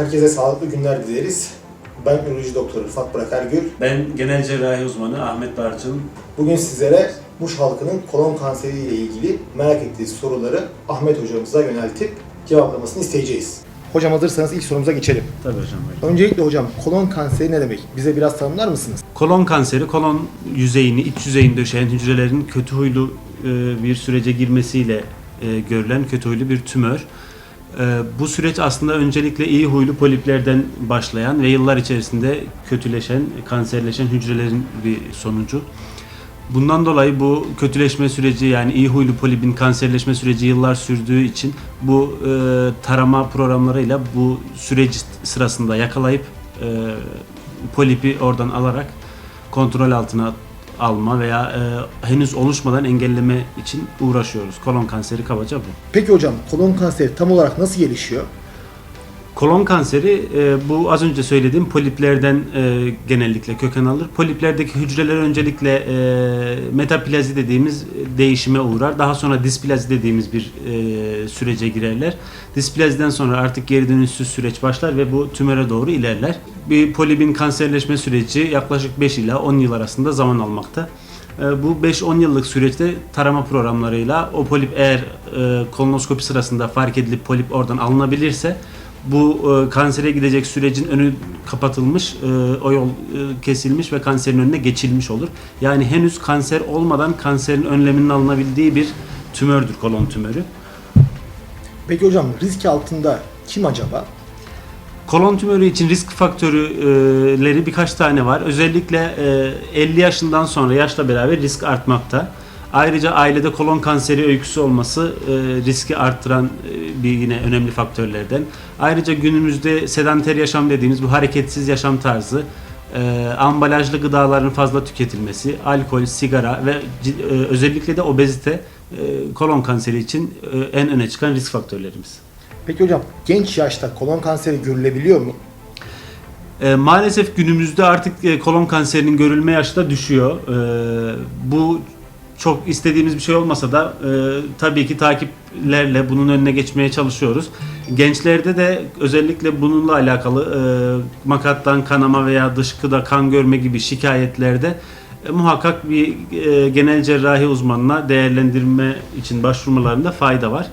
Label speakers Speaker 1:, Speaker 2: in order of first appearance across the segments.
Speaker 1: Herkese sağlıklı günler dileriz. Ben üroloji doktoru Rıfat Burak Ergül.
Speaker 2: Ben genel cerrahi uzmanı Ahmet Barçın.
Speaker 1: Bugün sizlere muş halkının kolon kanseri ile ilgili merak ettiği soruları Ahmet hocamıza yöneltip cevaplamasını isteyeceğiz. Hocam hazırsanız ilk sorumuza geçelim.
Speaker 2: Tabii hocam. buyurun.
Speaker 1: Öncelikle hocam kolon kanseri ne demek? Bize biraz tanımlar mısınız?
Speaker 2: Kolon kanseri, kolon yüzeyini, iç yüzeyini döşeyen hücrelerin kötü huylu e, bir sürece girmesiyle e, görülen kötü huylu bir tümör. E, Bu süreç aslında öncelikle iyi huylu poliplerden başlayan ve yıllar içerisinde kötüleşen, kanserleşen hücrelerin bir sonucu. Bundan dolayı bu kötüleşme süreci yani iyi huylu polipin kanserleşme süreci yıllar sürdüğü için bu e, tarama programlarıyla bu süreç sırasında yakalayıp e, polipi oradan alarak kontrol altına alma veya e, henüz oluşmadan engelleme için uğraşıyoruz. Kolon kanseri kabaca bu.
Speaker 1: Peki hocam kolon kanseri tam olarak nasıl gelişiyor?
Speaker 2: Kolon kanseri e, bu az önce söylediğim poliplerden e, genellikle köken alır. Poliplerdeki hücreler öncelikle e, metaplazi dediğimiz değişime uğrar. Daha sonra displazi dediğimiz bir e, sürece girerler. Displaziden sonra artık geri dönüşsüz süreç başlar ve bu tümöre doğru ilerler. Bir polipin kanserleşme süreci yaklaşık 5 ila 10 yıl arasında zaman almakta. E, Bu 5-10 yıllık süreçte tarama programlarıyla o polip eğer e, kolonoskopi sırasında fark edilip polip oradan alınabilirse bu e, kansere gidecek sürecin önü kapatılmış, e, o yol e, kesilmiş ve kanserin önüne geçilmiş olur. Yani henüz kanser olmadan kanserin önleminin alınabildiği bir tümördür kolon tümörü.
Speaker 1: Peki hocam risk altında kim acaba?
Speaker 2: Kolon tümörü için risk faktörleri birkaç tane var. Özellikle e, 50 yaşından sonra yaşla beraber risk artmakta. Ayrıca ailede kolon kanseri öyküsü olması e, riski arttıran e, bir yine önemli faktörlerden. Ayrıca günümüzde sedanter yaşam dediğimiz bu hareketsiz yaşam tarzı, e, ambalajlı gıdaların fazla tüketilmesi, alkol, sigara ve e, özellikle de obezite e, kolon kanseri için e, en öne çıkan risk faktörlerimiz.
Speaker 1: Peki hocam genç yaşta kolon kanseri görülebiliyor mu?
Speaker 2: E, maalesef günümüzde artık e, kolon kanserinin görülme yaşı da düşüyor. E, bu çok istediğimiz bir şey olmasa da e, tabii ki takiplerle bunun önüne geçmeye çalışıyoruz. Gençlerde de özellikle bununla alakalı e, makattan kanama veya dışkıda kan görme gibi şikayetlerde e, muhakkak bir e, genel cerrahi uzmanına değerlendirme için başvurmalarında fayda var.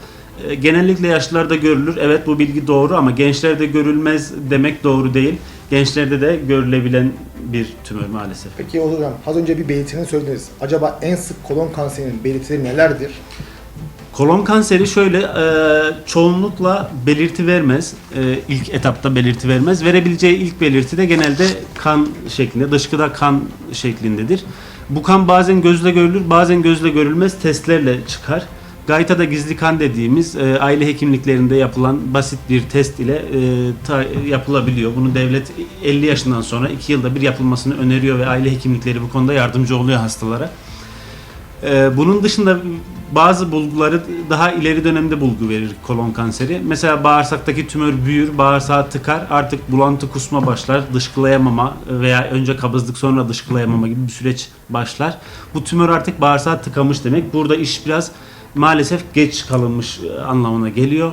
Speaker 2: E, Genellikle yaşlılarda görülür. Evet bu bilgi doğru ama gençlerde görülmez demek doğru değil. Gençlerde de görülebilen bir tümör maalesef.
Speaker 1: Peki hocam az önce bir belirtilerini söylediniz. Acaba en sık kolon kanserinin belirtileri nelerdir?
Speaker 2: Kolon kanseri şöyle e, çoğunlukla belirti vermez. E, ilk etapta belirti vermez. Verebileceği ilk belirti de genelde kan şeklinde, dışkıda kan şeklindedir. Bu kan bazen gözle görülür, bazen gözle görülmez testlerle çıkar. Gaytada gizli kan dediğimiz e, aile hekimliklerinde yapılan basit bir test ile e, ta- yapılabiliyor. Bunu devlet 50 yaşından sonra 2 yılda bir yapılmasını öneriyor ve aile hekimlikleri bu konuda yardımcı oluyor hastalara. Ee, bunun dışında bazı bulguları daha ileri dönemde bulgu verir kolon kanseri. Mesela bağırsaktaki tümör büyür, bağırsağı tıkar, artık bulantı kusma başlar, dışkılayamama veya önce kabızlık sonra dışkılayamama gibi bir süreç başlar. Bu tümör artık bağırsağı tıkamış demek. Burada iş biraz maalesef geç kalınmış e, anlamına geliyor.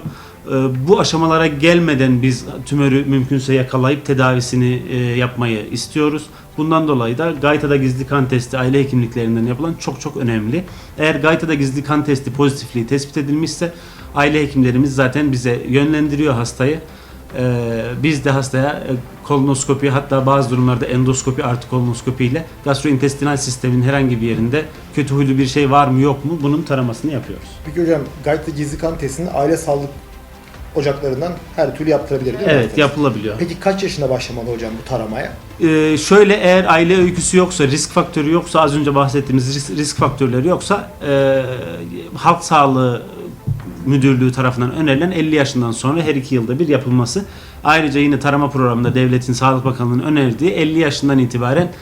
Speaker 2: Ee, Bu aşamalara gelmeden biz tümörü mümkünse yakalayıp tedavisini e, yapmayı istiyoruz. Bundan dolayı da Gayta'da gizli kan testi aile hekimliklerinden yapılan çok çok önemli. Eğer Gayta'da gizli kan testi pozitifliği tespit edilmişse aile hekimlerimiz zaten bize yönlendiriyor hastayı. Biz de hastaya e, kolonoskopi hatta bazı durumlarda endoskopi artı kolonoskopi ile gastrointestinal sistemin herhangi bir yerinde kötü huylu bir şey var mı yok mu bunun taramasını yapıyoruz.
Speaker 1: Peki hocam gayet gizli kan testini aile sağlık ocaklarından her türlü yaptırabilir değil mi?
Speaker 2: Evet yapılabiliyor.
Speaker 1: Peki kaç yaşında başlamalı hocam bu taramaya?
Speaker 2: Ee, şöyle eğer aile öyküsü yoksa, risk faktörü yoksa, az önce bahsettiğimiz risk, risk faktörleri yoksa e, halk sağlığı müdürlüğü tarafından önerilen 50 yaşından sonra her iki yılda bir yapılması. Ayrıca yine tarama programında devletin Sağlık Bakanlığı'nın önerdiği 50 yaşından itibaren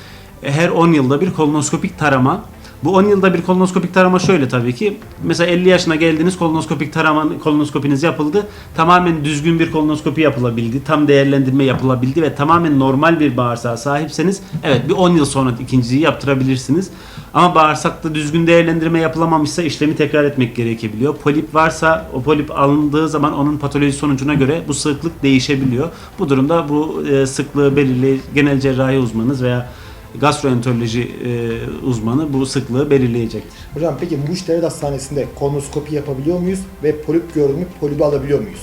Speaker 2: her 10 yılda bir kolonoskopik tarama. Bu 10 yılda bir kolonoskopik tarama şöyle tabii ki. Mesela 50 yaşına geldiniz kolonoskopik tarama, kolonoskopiniz yapıldı. Tamamen düzgün bir kolonoskopi yapılabildi. Tam değerlendirme yapılabildi ve tamamen normal bir bağırsağa sahipseniz evet bir 10 yıl sonra ikinciyi yaptırabilirsiniz. Ama bağırsakta düzgün değerlendirme yapılamamışsa işlemi tekrar etmek gerekebiliyor. Polip varsa o polip alındığı zaman onun patoloji sonucuna göre bu sıklık değişebiliyor. Bu durumda bu e, sıklığı belirli genel cerrahi uzmanınız veya gastroenteroloji e, uzmanı bu sıklığı belirleyecektir.
Speaker 1: Hocam peki Muş Devlet Hastanesi'nde kolonoskopi yapabiliyor muyuz ve polip gördük mü polibi alabiliyor muyuz?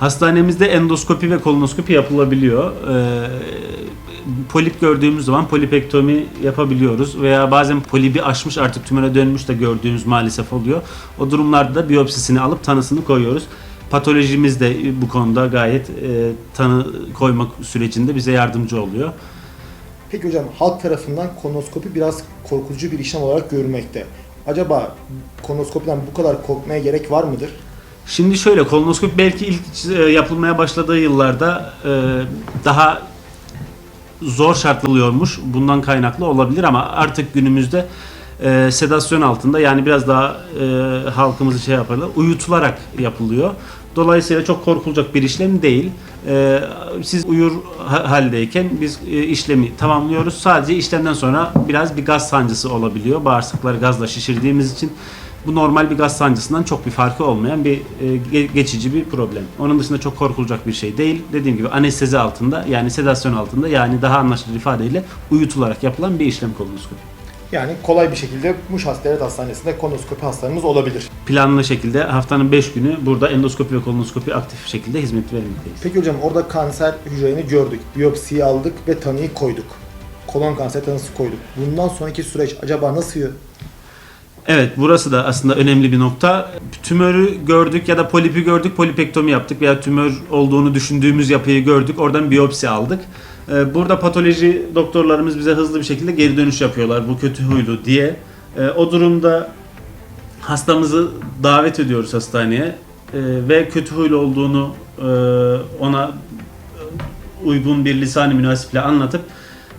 Speaker 2: Hastanemizde endoskopi ve kolonoskopi yapılabiliyor. Ee, polip gördüğümüz zaman polipektomi yapabiliyoruz veya bazen polibi aşmış artık tümöre dönmüş de gördüğümüz maalesef oluyor. O durumlarda da biyopsisini alıp tanısını koyuyoruz. Patolojimiz de bu konuda gayet e, tanı koymak sürecinde bize yardımcı oluyor.
Speaker 1: Peki hocam halk tarafından kolonoskopi biraz korkutucu bir işlem olarak görülmekte. Acaba kolonoskopiden bu kadar korkmaya gerek var mıdır?
Speaker 2: Şimdi şöyle kolonoskopi belki ilk e, yapılmaya başladığı yıllarda e, daha zor şartlanıyormuş. Bundan kaynaklı olabilir ama artık günümüzde e, sedasyon altında yani biraz daha e, halkımızı şey yaparlar uyutularak yapılıyor. Dolayısıyla çok korkulacak bir işlem değil. E, siz uyur ha- haldeyken biz e, işlemi tamamlıyoruz. Sadece işlemden sonra biraz bir gaz sancısı olabiliyor. Bağırsakları gazla şişirdiğimiz için bu normal bir gaz sancısından çok bir farkı olmayan bir e, ge- geçici bir problem. Onun dışında çok korkulacak bir şey değil. Dediğim gibi anestezi altında yani sedasyon altında yani daha anlaşılır ifadeyle uyutularak yapılan bir işlem kolonoskopi.
Speaker 1: Yani kolay bir şekilde Muş Has- Devlet Hastanesi'nde kolonoskopi hastalarımız olabilir.
Speaker 2: Planlı şekilde haftanın 5 günü burada endoskopi ve kolonoskopi aktif şekilde hizmet vermekteyiz.
Speaker 1: Peki hocam orada kanser hücrelerini gördük, biyopsiyi aldık ve tanıyı koyduk. Kolon kanser tanısı koyduk. Bundan sonraki süreç acaba nasıl
Speaker 2: Evet burası da aslında önemli bir nokta. Tümörü gördük ya da polipi gördük, polipektomi yaptık veya tümör olduğunu düşündüğümüz yapıyı gördük. Oradan biyopsi aldık. Ee, Burada patoloji doktorlarımız bize hızlı bir şekilde geri dönüş yapıyorlar bu kötü huylu diye. Ee, O durumda hastamızı davet ediyoruz hastaneye Ee, ve kötü huylu olduğunu e, ona uygun bir lisan-ı münasiple anlatıp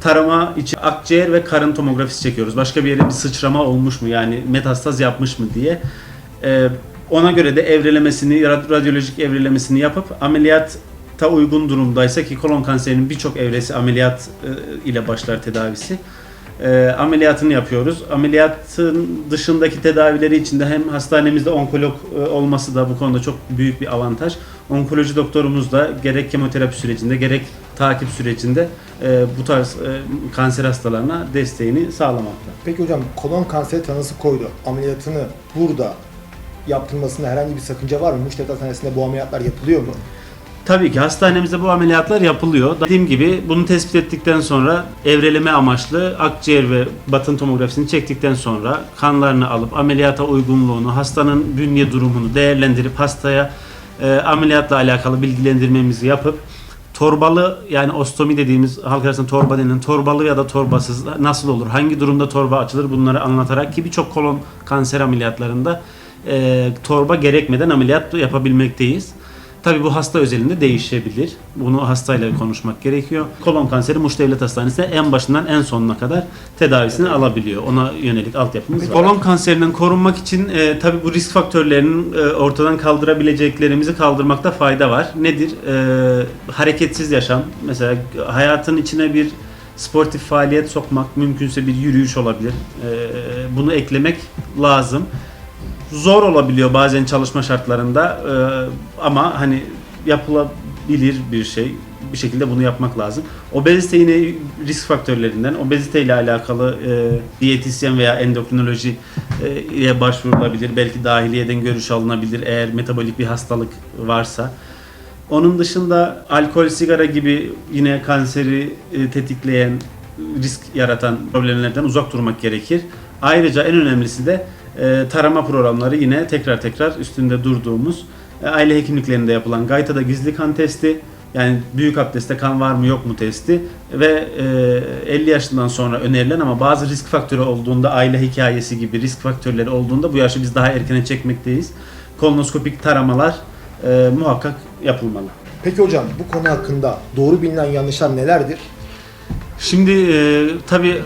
Speaker 2: tarama için akciğer ve karın tomografisi çekiyoruz. Başka bir yere bir sıçrama olmuş mu yani metastaz yapmış mı diye. Ona göre de evrelemesini, rad- radyolojik evrelemesini yapıp ameliyatta uygun durumdaysa ki kolon kanserinin birçok evresi ameliyat e, ile başlar tedavisi. E, ameliyatını yapıyoruz. Ameliyatın dışındaki tedavileri için de hem hastanemizde onkolog e, olması da bu konuda çok büyük bir avantaj. Onkoloji doktorumuz da gerek kemoterapi sürecinde gerek takip sürecinde e, bu tarz e, kanser hastalarına desteğini sağlamakta.
Speaker 1: Peki hocam kolon kanseri tanısı koydu. Ameliyatını burada yaptırmasında herhangi bir sakınca var mı? Devlet Hastanesi'nde bu ameliyatlar yapılıyor mu?
Speaker 2: Tabii ki hastanemizde bu ameliyatlar yapılıyor. Dediğim gibi bunu tespit ettikten sonra evreleme amaçlı akciğer ve batın tomografisini çektikten sonra kanlarını alıp ameliyata uygunluğunu, hastanın bünye durumunu değerlendirip hastaya e, ameliyatla alakalı bilgilendirmemizi yapıp torbalı yani ostomi dediğimiz halk arasında torba denilen torbalı ya da torbasız nasıl olur, hangi durumda torba açılır bunları anlatarak ki birçok kolon kanser ameliyatlarında e, torba gerekmeden ameliyat yapabilmekteyiz. Tabii bu hasta özelinde değişebilir. Bunu hastayla konuşmak gerekiyor. Kolon kanseri Muş Devlet Hastanesi'nde en başından en sonuna kadar tedavisini alabiliyor. Ona yönelik altyapımız var. Kolon kanserinden korunmak için e, tabii bu risk faktörlerinin e, ortadan kaldırabileceklerimizi kaldırmakta fayda var. Nedir? E, hareketsiz yaşam. Mesela hayatın içine bir sportif faaliyet sokmak, mümkünse bir yürüyüş olabilir. E, bunu eklemek lazım zor olabiliyor bazen çalışma şartlarında ama hani yapılabilir bir şey. Bir şekilde bunu yapmak lazım. Obezite yine risk faktörlerinden. Obezite ile alakalı e, diyetisyen veya endokrinoloji ile başvurulabilir. Belki dahiliyeden görüş alınabilir eğer metabolik bir hastalık varsa. Onun dışında alkol, sigara gibi yine kanseri e, tetikleyen, risk yaratan problemlerden uzak durmak gerekir. Ayrıca en önemlisi de e, tarama programları yine tekrar tekrar üstünde durduğumuz e, aile hekimliklerinde yapılan gaytada gizli kan testi yani büyük abdestte kan var mı yok mu testi ve e, 50 yaşından sonra önerilen ama bazı risk faktörü olduğunda aile hikayesi gibi risk faktörleri olduğunda bu yaşı biz daha erkene çekmekteyiz. Kolonoskopik taramalar e, muhakkak yapılmalı.
Speaker 1: Peki hocam bu konu hakkında doğru bilinen yanlışlar nelerdir?
Speaker 2: Şimdi e, tabi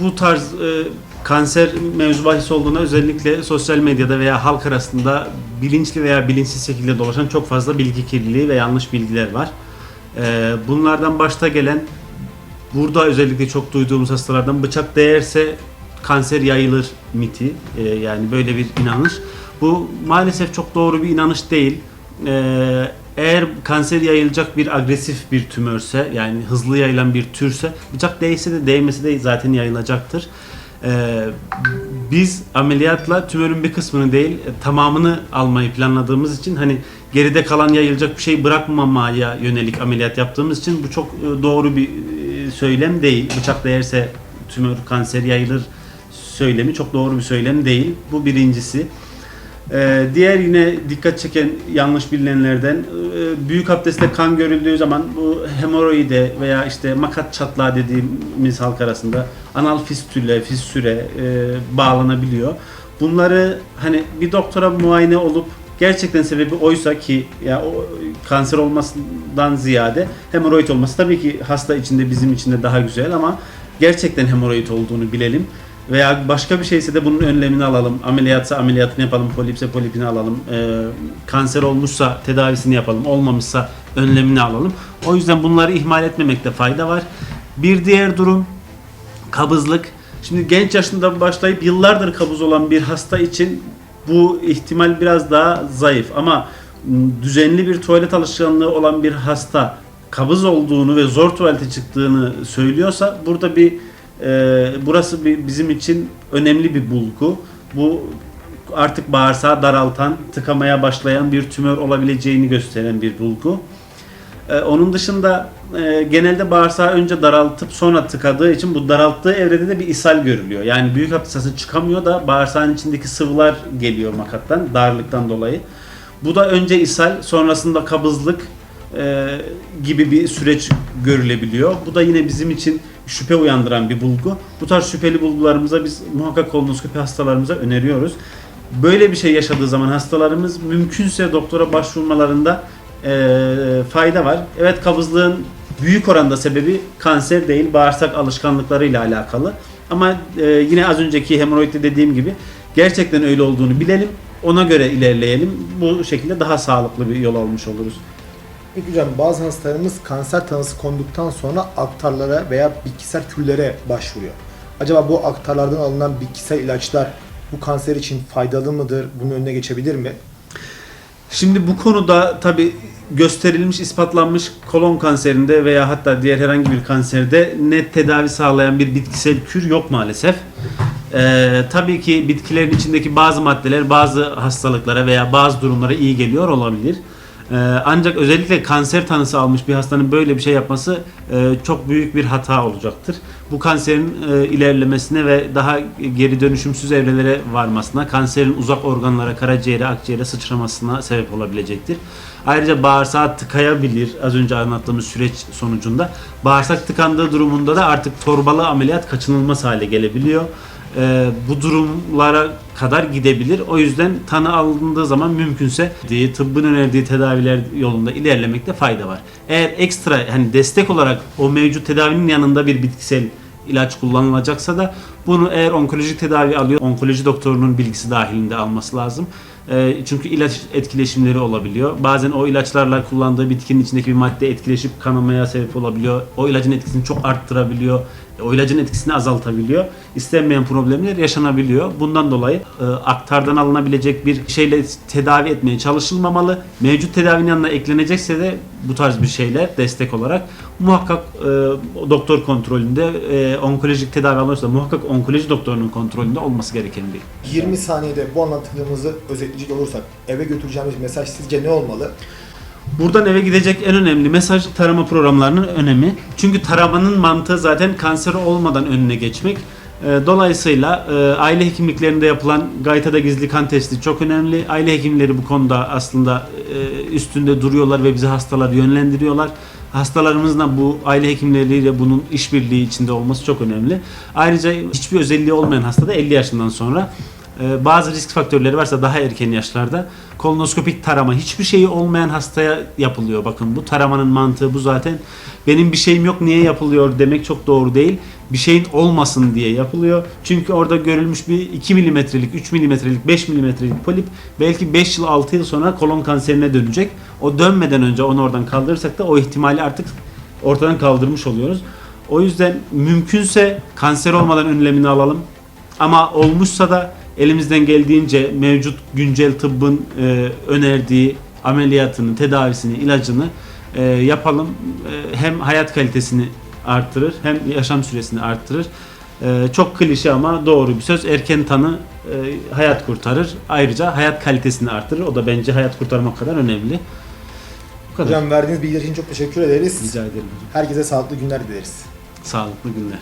Speaker 2: bu tarz e, kanser mevzu bahis olduğunda özellikle sosyal medyada veya halk arasında bilinçli veya bilinçsiz şekilde dolaşan çok fazla bilgi kirliliği ve yanlış bilgiler var. Ee, bunlardan başta gelen burada özellikle çok duyduğumuz hastalardan bıçak değerse kanser yayılır miti Ee, yani böyle bir inanış. Bu maalesef çok doğru bir inanış değil. Ee, eğer kanser yayılacak bir agresif bir tümörse yani hızlı yayılan bir türse bıçak değse de değmese de zaten yayılacaktır. Ee, biz ameliyatla tümörün bir kısmını değil tamamını almayı planladığımız için hani geride kalan yayılacak bir şey bırakmamaya yönelik ameliyat yaptığımız için bu çok e, doğru bir e, söylem değil. Bıçak değerse tümör kanser yayılır söylemi çok doğru bir söylem değil. Bu birincisi. Ee, diğer yine dikkat çeken yanlış bilinenlerden e, büyük abdestte kan görüldüğü zaman bu hemoroide veya işte makat çatlağı dediğimiz halk arasında anal fistüle, fissüre e, bağlanabiliyor. Bunları hani bir doktora muayene olup gerçekten sebebi oysa ki ya o kanser olmasından ziyade hemoroid olması tabii ki hasta içinde bizim için de daha güzel ama gerçekten hemoroid olduğunu bilelim. Veya başka bir şeyse de bunun önlemini alalım. Ameliyatsa ameliyatını yapalım, polipse polipini alalım. Ee, kanser olmuşsa tedavisini yapalım, olmamışsa önlemini alalım. O yüzden bunları ihmal etmemekte fayda var. Bir diğer durum kabızlık. Şimdi genç yaşında başlayıp yıllardır kabız olan bir hasta için bu ihtimal biraz daha zayıf ama m, düzenli bir tuvalet alışkanlığı olan bir hasta kabız olduğunu ve zor tuvalete çıktığını söylüyorsa burada bir e, burası bizim için önemli bir bulgu. Bu artık bağırsağı daraltan, tıkamaya başlayan bir tümör olabileceğini gösteren bir bulgu. Ee, onun dışında e, genelde bağırsağı önce daraltıp sonra tıkadığı için bu daralttığı evrede de bir ishal görülüyor. Yani büyük abdestten çıkamıyor da bağırsağın içindeki sıvılar geliyor makattan, darlıktan dolayı. Bu da önce ishal, sonrasında kabızlık e, gibi bir süreç görülebiliyor. Bu da yine bizim için şüphe uyandıran bir bulgu. Bu tarz şüpheli bulgularımıza biz muhakkak kolonoskopi hastalarımıza öneriyoruz. Böyle bir şey yaşadığı zaman hastalarımız mümkünse doktora başvurmalarında e, fayda var. Evet kabızlığın büyük oranda sebebi kanser değil, bağırsak alışkanlıklarıyla alakalı. Ama e, yine az önceki hemoroidde dediğim gibi gerçekten öyle olduğunu bilelim. Ona göre ilerleyelim. Bu şekilde daha sağlıklı bir yol almış oluruz.
Speaker 1: Peki hocam bazı hastalarımız kanser tanısı konduktan sonra aktarlara veya bitkisel küllere başvuruyor. Acaba bu aktarlardan alınan bitkisel ilaçlar bu kanser için faydalı mıdır? Bunun önüne geçebilir mi?
Speaker 2: Şimdi bu konuda tabi gösterilmiş, ispatlanmış kolon kanserinde veya hatta diğer herhangi bir kanserde net tedavi sağlayan bir bitkisel kür yok maalesef. Ee, tabii ki bitkilerin içindeki bazı maddeler bazı hastalıklara veya bazı durumlara iyi geliyor olabilir. Ee, ancak özellikle kanser tanısı almış bir hastanın böyle bir şey yapması e, çok büyük bir hata olacaktır. Bu kanserin e, ilerlemesine ve daha geri dönüşümsüz evrelere varmasına, kanserin uzak organlara, karaciğere, akciğere sıçramasına sebep olabilecektir. Ayrıca bağırsağı tıkayabilir az önce anlattığımız süreç sonucunda. Bağırsak tıkandığı durumunda da artık torbalı ameliyat kaçınılmaz hale gelebiliyor e, bu durumlara kadar gidebilir. O yüzden tanı alındığı zaman mümkünse diye tıbbın önerdiği tedaviler yolunda ilerlemekte fayda var. Eğer ekstra hani destek olarak o mevcut tedavinin yanında bir bitkisel ilaç kullanılacaksa da bunu eğer onkolojik tedavi alıyor, onkoloji doktorunun bilgisi dahilinde alması lazım. E, çünkü ilaç etkileşimleri olabiliyor. Bazen o ilaçlarla kullandığı bitkinin içindeki bir madde etkileşip kanamaya sebep olabiliyor. O ilacın etkisini çok arttırabiliyor. O ilacın etkisini azaltabiliyor. İstenmeyen problemler yaşanabiliyor. Bundan dolayı e, aktardan alınabilecek bir şeyle tedavi etmeye çalışılmamalı. Mevcut tedavinin yanına eklenecekse de bu tarz bir şeyler destek olarak muhakkak e, doktor kontrolünde e, onkolojik tedavi alınırsa muhakkak onkoloji doktorunun kontrolünde olması gereken bir
Speaker 1: 20 saniyede bu anlattığımızı özetleyecek olursak eve götüreceğimiz mesaj sizce ne olmalı?
Speaker 2: Buradan eve gidecek en önemli mesaj tarama programlarının önemi. Çünkü taramanın mantığı zaten kanser olmadan önüne geçmek. Ee, Dolayısıyla e, aile hekimliklerinde yapılan gaytada gizli kan testi çok önemli. Aile hekimleri bu konuda aslında e, üstünde duruyorlar ve bizi hastaları yönlendiriyorlar. Hastalarımızla bu aile hekimleriyle bunun işbirliği içinde olması çok önemli. Ayrıca hiçbir özelliği olmayan hastada 50 yaşından sonra bazı risk faktörleri varsa daha erken yaşlarda kolonoskopik tarama hiçbir şeyi olmayan hastaya yapılıyor. Bakın bu taramanın mantığı bu zaten. Benim bir şeyim yok niye yapılıyor demek çok doğru değil. Bir şeyin olmasın diye yapılıyor. Çünkü orada görülmüş bir 2 milimetrelik, 3 milimetrelik, 5 milimetrelik polip belki 5 yıl 6 yıl sonra kolon kanserine dönecek. O dönmeden önce onu oradan kaldırırsak da o ihtimali artık ortadan kaldırmış oluyoruz. O yüzden mümkünse kanser olmadan önlemini alalım. Ama olmuşsa da elimizden geldiğince mevcut güncel tıbbın e, önerdiği ameliyatını, tedavisini, ilacını e, yapalım. E, hem hayat kalitesini arttırır hem yaşam süresini arttırır. E, çok klişe ama doğru bir söz. Erken tanı e, hayat kurtarır. Ayrıca hayat kalitesini arttırır. O da bence hayat kurtarmak kadar önemli. Bu kadar.
Speaker 1: Hocam verdiğiniz bilgiler için çok teşekkür ederiz.
Speaker 2: Rica ederim.
Speaker 1: Herkese sağlıklı günler dileriz.
Speaker 2: Sağlıklı günler.